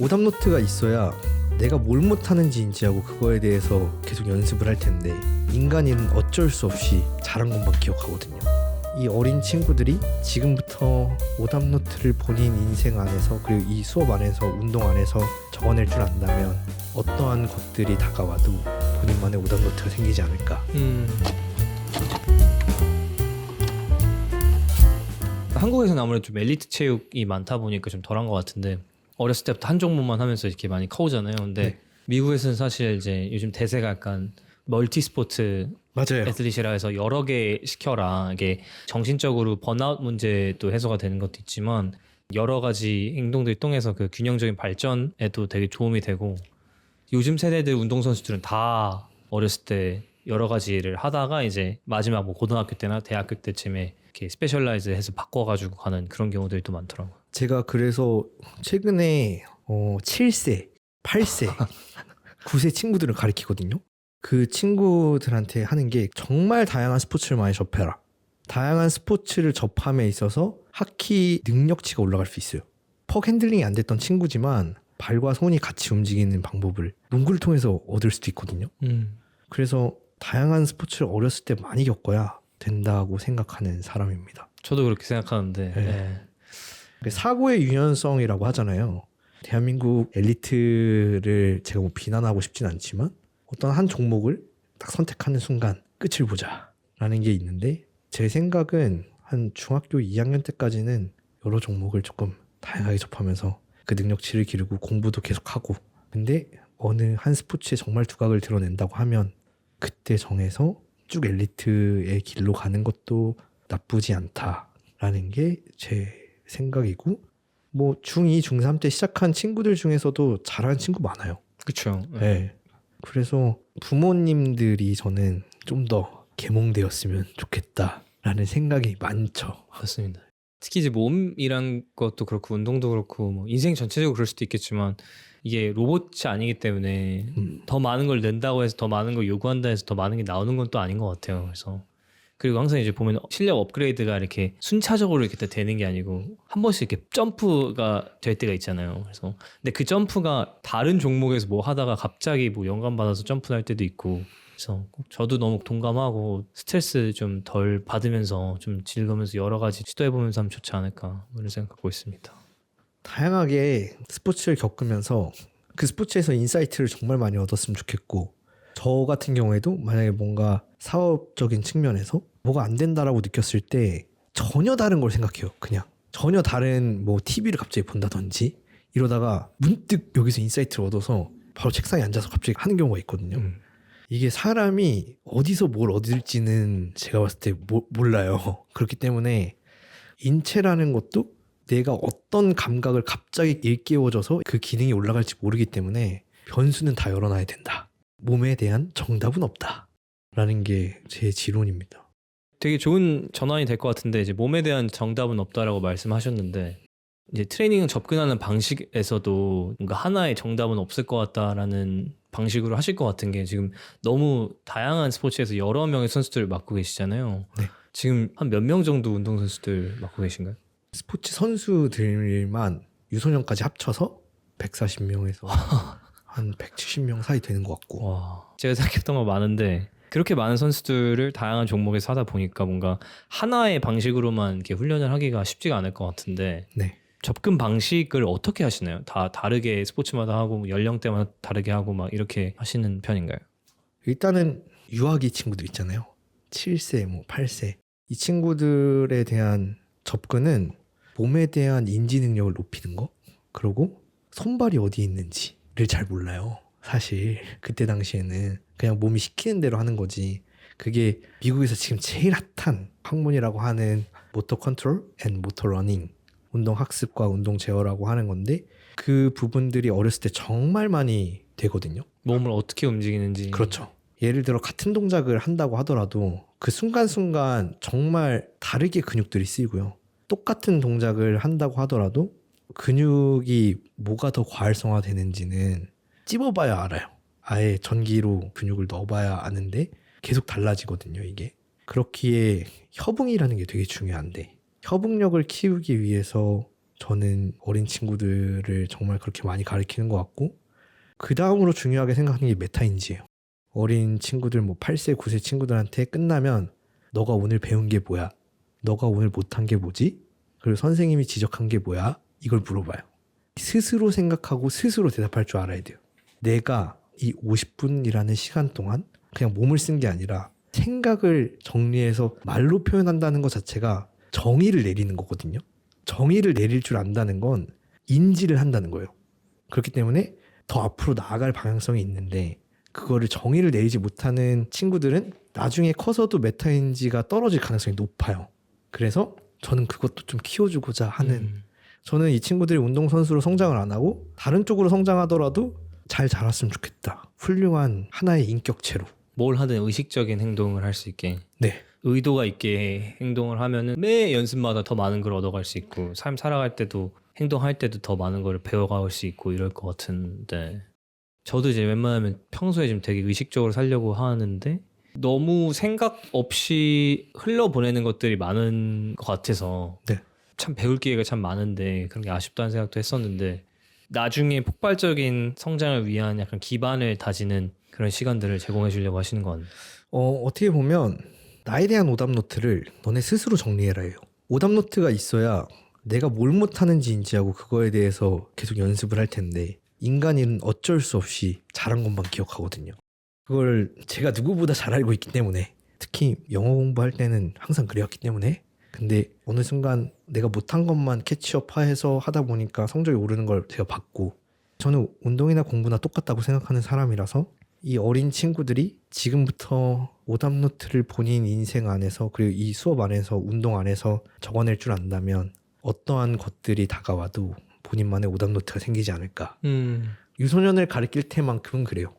오답 노트가 있어야 내가 뭘 못하는지 인지하고 그거에 대해서 계속 연습을 할 텐데 인간이는 어쩔 수 없이 잘한 것만 기억하거든요. 이 어린 친구들이 지금부터 오답 노트를 본인 인생 안에서 그리고 이 수업 안에서 운동 안에서 적어낼 줄 안다면 어떠한 것들이 다가와도 본인만의 오답 노트가 생기지 않을까. 음. 한국에서는 아무래도 좀 엘리트 체육이 많다 보니까 좀 덜한 것 같은데 어렸을 때부터 한 종목만 하면서 이렇게 많이 커오잖아요. 근데 네. 미국에서는 사실 이제 요즘 대세가 약간 멀티 스포츠 맞아요. 애슬릿이라 해서 여러 개 시켜라. 이게 정신적으로 번아웃 문제도 해소가 되는 것도 있지만 여러 가지 행동들이 통해서 그 균형적인 발전에도 되게 도움이 되고 요즘 세대들 운동 선수들은 다 어렸을 때 여러 가지를 하다가 이제 마지막 뭐 고등학교 때나 대학교 때쯤에 이렇게 스페셜라이즈 해서 바꿔가지고 가는 그런 경우들이 또 많더라고요. 제가 그래서 최근에 어, 7세, 8세, 9세 친구들을 가리키거든요. 그 친구들한테 하는 게 정말 다양한 스포츠를 많이 접해라. 다양한 스포츠를 접함에 있어서 하키 능력치가 올라갈 수 있어요. 퍽 핸들링이 안 됐던 친구지만 발과 손이 같이 움직이는 방법을 농구를 통해서 얻을 수도 있거든요. 음. 그래서 다양한 스포츠를 어렸을 때 많이 겪어야 된다고 생각하는 사람입니다. 저도 그렇게 생각하는데 네. 예. 그 사고의 유연성이라고 하잖아요. 대한민국 엘리트를 제가 뭐 비난하고 싶진 않지만 어떤 한 종목을 딱 선택하는 순간 끝을 보자라는 게 있는데 제 생각은 한 중학교 2학년 때까지는 여러 종목을 조금 다양하게 접하면서 그 능력치를 기르고 공부도 계속하고 근데 어느 한 스포츠에 정말 두각을 드러낸다고 하면 그때 정해서 쭉 엘리트의 길로 가는 것도 나쁘지 않다라는 게 제 생각이고 뭐 중2, 중3 때 시작한 친구들 중에서도 잘하는 친구 많아요. 그렇죠. 네. 그래서 부모님들이 저는 좀 더 개몽되었으면 좋겠다라는 생각이 많죠. 맞습니다. 특히 이제 몸이란 것도 그렇고 운동도 그렇고 뭐 인생 전체적으로 그럴 수도 있겠지만 이게 로봇이 아니기 때문에 음. 더 많은 걸 낸다고 해서 더 많은 걸 요구한다 해서 더 많은 게 나오는 건 또 아닌 것 같아요. 그래서 그리고 항상 이제 보면 실력 업그레이드가 이렇게 순차적으로 이렇게 다 되는 게 아니고 한 번씩 이렇게 점프가 될 때가 있잖아요. 그래서 근데 그 점프가 다른 종목에서 뭐 하다가 갑자기 뭐 영감 받아서 점프할 때도 있고 그래서 꼭 저도 너무 동감하고 스트레스 좀 덜 받으면서 좀 즐거면서 여러 가지 시도해보면서 하면 좋지 않을까 이런 생각하고 있습니다. 다양하게 스포츠를 겪으면서 그 스포츠에서 인사이트를 정말 많이 얻었으면 좋겠고 저 같은 경우에도 만약에 뭔가 사업적인 측면에서 뭐가 안 된다라고 느꼈을 때 전혀 다른 걸 생각해요. 그냥 전혀 다른 뭐 TV를 갑자기 본다든지 이러다가 문득 여기서 인사이트를 얻어서 바로 책상에 앉아서 갑자기 하는 경우가 있거든요. 음. 이게 사람이 어디서 뭘 얻을지는 제가 봤을 때 모- 몰라요. 그렇기 때문에 인체라는 것도 내가 어떤 감각을 갑자기 일깨워져서 그 기능이 올라갈지 모르기 때문에 변수는 다 열어놔야 된다. 몸에 대한 정답은 없다. 라는 게 제 지론입니다. 되게 좋은 전환이 될 것 같은데 이제 몸에 대한 정답은 없다라고 말씀하셨는데 이제 트레이닝 접근하는 방식에서도 뭔가 하나의 정답은 없을 것 같다라는 방식으로 하실 것 같은 게 지금 너무 다양한 스포츠에서 여러 명의 선수들을 맡고 계시잖아요. 네. 지금 한 몇 명 정도 운동 선수들 맡고 계신가요? 스포츠 선수들만 유소년까지 합쳐서 140명에서 한 170명 사이 되는 것 같고 와, 제가 생각했던 거 많은데 그렇게 많은 선수들을 다양한 종목에서 하다 보니까 뭔가 하나의 방식으로만 이렇게 훈련을 하기가 쉽지가 않을 것 같은데 네. 접근 방식을 어떻게 하시나요? 다 다르게 스포츠마다 하고 뭐 연령대마다 다르게 하고 막 이렇게 하시는 편인가요? 일단은 유아기 친구들 있잖아요. 7세, 뭐 8세. 이 친구들에 대한 접근은 몸에 대한 인지 능력을 높이는 거. 그리고 손발이 어디 있는지를 잘 몰라요. 사실 그때 당시에는 그냥 몸이 시키는 대로 하는 거지. 그게 미국에서 지금 제일 핫한 학문이라고 하는 모터 컨트롤 앤 모터 러닝 운동 학습과 운동 제어라고 하는 건데 그 부분들이 어렸을 때 정말 많이 되거든요. 몸을 어떻게 움직이는지 그렇죠. 예를 들어 같은 동작을 한다고 하더라도 그 순간순간 정말 다르게 근육들이 쓰이고요. 똑같은 동작을 한다고 하더라도 근육이 뭐가 더 과활성화 되는지는 찝어봐야 알아요. 아예 전기로 근육을 넣어봐야 아는데 계속 달라지거든요, 이게. 그렇기에 협응이라는 게 되게 중요한데 협응력을 키우기 위해서 저는 어린 친구들을 정말 그렇게 많이 가르치는 것 같고 그 다음으로 중요하게 생각하는 게 메타인지예요. 어린 친구들 뭐 8세, 9세 친구들한테 끝나면 너가 오늘 배운 게 뭐야? 너가 오늘 못한 게 뭐지? 그리고 선생님이 지적한 게 뭐야? 이걸 물어봐요. 스스로 생각하고 스스로 대답할 줄 알아야 돼요. 내가 이 50분이라는 시간 동안 그냥 몸을 쓴 게 아니라 생각을 정리해서 말로 표현한다는 것 자체가 정의를 내리는 거거든요. 정의를 내릴 줄 안다는 건 인지를 한다는 거예요. 그렇기 때문에 더 앞으로 나아갈 방향성이 있는데 그거를 정의를 내리지 못하는 친구들은 나중에 커서도 메타인지가 떨어질 가능성이 높아요. 그래서 저는 그것도 좀 키워주고자 하는 음. 저는 이 친구들이 운동선수로 성장을 안 하고 다른 쪽으로 성장하더라도 잘 자랐으면 좋겠다. 훌륭한 하나의 인격체로. 뭘 하든 의식적인 행동을 할 수 있게 네. 의도가 있게 행동을 하면은 매 연습마다 더 많은 걸 얻어갈 수 있고 삶 살아갈 때도 행동할 때도 더 많은 걸 배워갈 수 있고 이럴 것 같은데 저도 이제 웬만하면 평소에 좀 되게 의식적으로 살려고 하는데 너무 생각 없이 흘러보내는 것들이 많은 것 같아서 네. 참 배울 기회가 참 많은데 그런 게 아쉽다는 생각도 했었는데 나중에 폭발적인 성장을 위한 약간 기반을 다지는 그런 시간들을 제공해 주려고 하시는 건 어, 어떻게 보면 나에 대한 오답 노트를 너네 스스로 정리해라 해요. 오답 노트가 있어야 내가 뭘 못하는지 인지하고 그거에 대해서 계속 연습을 할 텐데 인간은 어쩔 수 없이 잘한 것만 기억하거든요. 그걸 제가 누구보다 잘 알고 있기 때문에 특히 영어 공부할 때는 항상 그래왔기 때문에 근데 어느 순간 내가 못한 것만 캐치업해서 하다 보니까 성적이 오르는 걸 제가 봤고 저는 운동이나 공부나 똑같다고 생각하는 사람이라서 이 어린 친구들이 지금부터 오답 노트를 본인 인생 안에서 그리고 이 수업 안에서 운동 안에서 적어낼 줄 안다면 어떠한 것들이 다가와도 본인만의 오답 노트가 생기지 않을까. 음. 유소년을 가르칠 때만큼은 그래요.